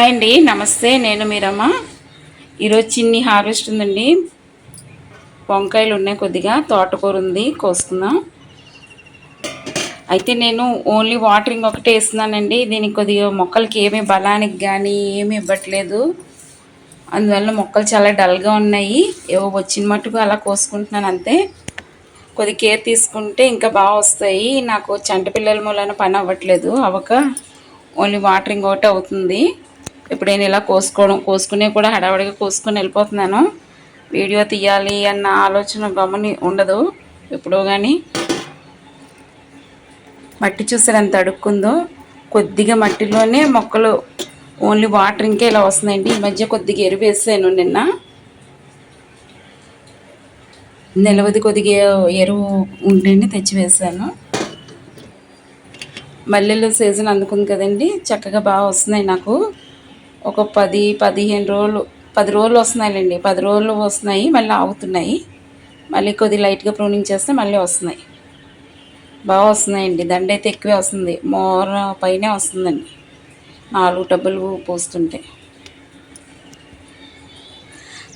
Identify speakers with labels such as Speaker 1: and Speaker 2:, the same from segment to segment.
Speaker 1: Hi అండి. నమస్తే నేను మీరమ్మ. ఈరోజు చిన్ని హార్వెస్ట్ ఉందండి. వంకాయలు ఉన్నాయి కొద్దిగా తోటకూర ఉంది కోసుకుందాం అయితే నేను ఓన్లీ వాటరింగ్ ఒకటే వేస్తున్నానండి. దీనికి కొద్దిగా మొక్కలకి ఏమీ బలానికి కానీ ఏమీ ఇవ్వట్లేదు. అందువల్ల మొక్కలు చాలా డల్గా ఉన్నాయి. ఏవో వచ్చిన మట్టుకు అలా కోసుకుంటున్నాను అంతే. కొద్ది కేర్ తీసుకుంటే ఇంకా బాగా వస్తాయి. నాకు చంట పిల్లల మూలన పని అవ్వట్లేదు. అవ్వక ఓన్లీ వాటరింగ్ ఒకటి అవుతుంది. ఎప్పుడైనా ఇలా కోసుకోవడం కోసుకునే కూడా హడావడిగా కోసుకొని వెళ్ళిపోతున్నాను. వీడియో తీయాలి అన్న ఆలోచన గమని ఉండదు. ఎప్పుడో కానీ మట్టి చూసారు ఎంత అడుక్కుందో కొద్దిగా మట్టిలోనే మొక్కలు ఓన్లీ వాటర్ ఇంకా ఇలా వస్తున్నాయండి. ఈ మధ్య కొద్దిగా ఎరువు వేసాను నిన్న. నిలవది కొద్దిగా ఎరువు ఉంటేనే తెచ్చి వేసాను. మల్లెలు సీజన్ అందుకుంది కదండి. చక్కగా బాగా వస్తున్నాయి నాకు. ఒక పది పదిహేను రోజులు పది రోజులు వస్తున్నాయండి పది రోజులు వస్తున్నాయి మళ్ళీ ఆగుతున్నాయి. మళ్ళీ కొద్ది లైట్గా ప్రూనింగ్ చేస్తే మళ్ళీ వస్తున్నాయి. బాగా వస్తున్నాయండి. దండ అయితే ఎక్కువే వస్తుంది. మోర పైనే వస్తుందండి. నాలుగు టబ్బులు పోస్తుంటే.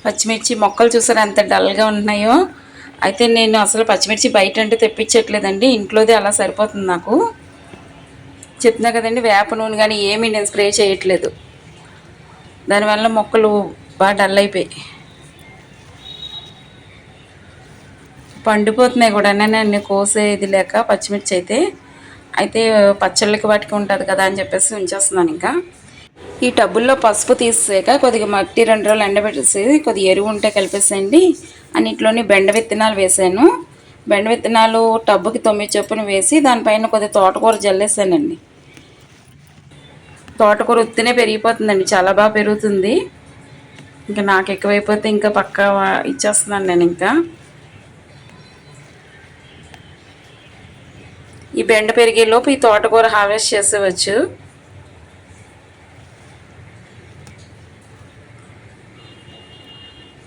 Speaker 1: పచ్చిమిర్చి మొక్కలు చూసారు ఎంత డల్గా ఉన్నాయో అయితే నేను అసలు పచ్చిమిర్చి బయట అంటే తెప్పించట్లేదండి. ఇంట్లోదే అలా సరిపోతుంది నాకు. చెప్తున్నా కదండి వేప నూనె కానీ ఏమీ నేను స్ప్రే చేయట్లేదు. దానివల్ల మొక్కలు బాగా డల్ అయిపోయాయి పండిపోతున్నాయి కూడా. నేను కోసేది లేక పచ్చిమిర్చి అయితే. అయితే పచ్చళ్ళకి వాటికి ఉంటుంది కదా అని చెప్పేసి ఉంచేస్తున్నాను ఇంకా. ఈ టబ్బుల్లో పసుపు తీసాక కొద్దిగా మట్టి రెండు రోజులు ఎండబెట్టేసి కొద్దిగా ఎరువు ఉంటే కలిపేసేయండి. అన్నిట్లోని బెండ విత్తనాలు వేసాను. బెండ విత్తనాలు టబ్బుకి తొమ్మిది చొప్పున వేసి దానిపైన కొద్దిగా తోటకూర జల్లేసానండి. తోటకూర ఉత్తినే పెరిగిపోతుందండి చాలా బాగా పెరుగుతుంది. ఇంకా నాకు ఎక్కువైపోతే ఇంకా పక్క ఇచ్చేస్తున్నాను నేను ఇంకా. ఈ బెండ పెరిగేలోపు ఈ తోటకూర హార్వెస్ట్ చేసేవచ్చు.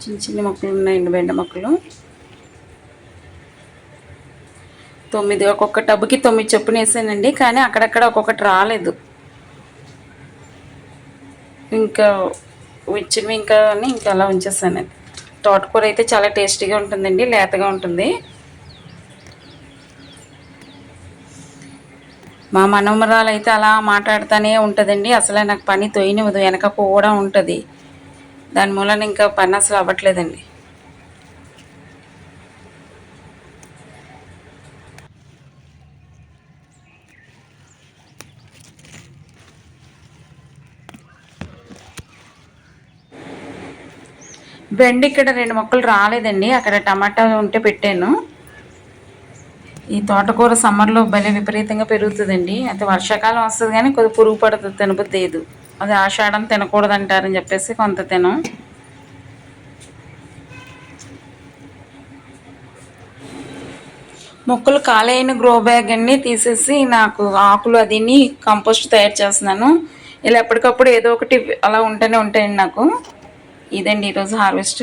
Speaker 1: చిన్న చిన్న మొక్కలు ఉన్నాయండి బెండ మొక్కలు. తొమ్మిది ఒక్కొక్క టబ్బుకి తొమ్మిది చొప్పున వేసానండి కానీ అక్కడక్కడ ఒక్కొక్కటి రాలేదు. ఇంకా ఇచ్చినవి ఇంకా ఇంకా అలా ఉంచేసాను. తోటకూర అయితే చాలా టేస్టీగా ఉంటుందండి లేతగా ఉంటుంది. మా మనమరాలు అయితే అలా మాట్లాడుతూనే ఉంటుందండి. అసలు నాకు పని తొయ్యనివ్వదు వెనక కూడా ఉంటుంది. దాని మూలన ఇంకా పని అసలు అవ్వట్లేదండి. బెండ్ ఇక్కడ రెండు మొక్కలు రాలేదండి. అక్కడ టమాటా ఉంటే పెట్టాను. ఈ తోటకూర సమ్మర్లో భలే విపరీతంగా పెరుగుతుందండి. అయితే వర్షాకాలం వస్తుంది కానీ కొద్ది పురుగు పడుతుంది తినబుద్దేదు అది ఆషాఢం తినకూడదు అంటారని చెప్పేసి కొంత తినం. మొక్కలు ఖాళీ గ్రో బ్యాగ్ అన్ని తీసేసి నాకు ఆకులు అదిని కంపోస్ట్ తయారు చేస్తున్నాను. ఇలా ఎప్పటికప్పుడు ఏదో ఒకటి అలా ఉంటూనే ఉంటాయండి నాకు. ఇదండి ఈరోజు హార్వెస్ట్.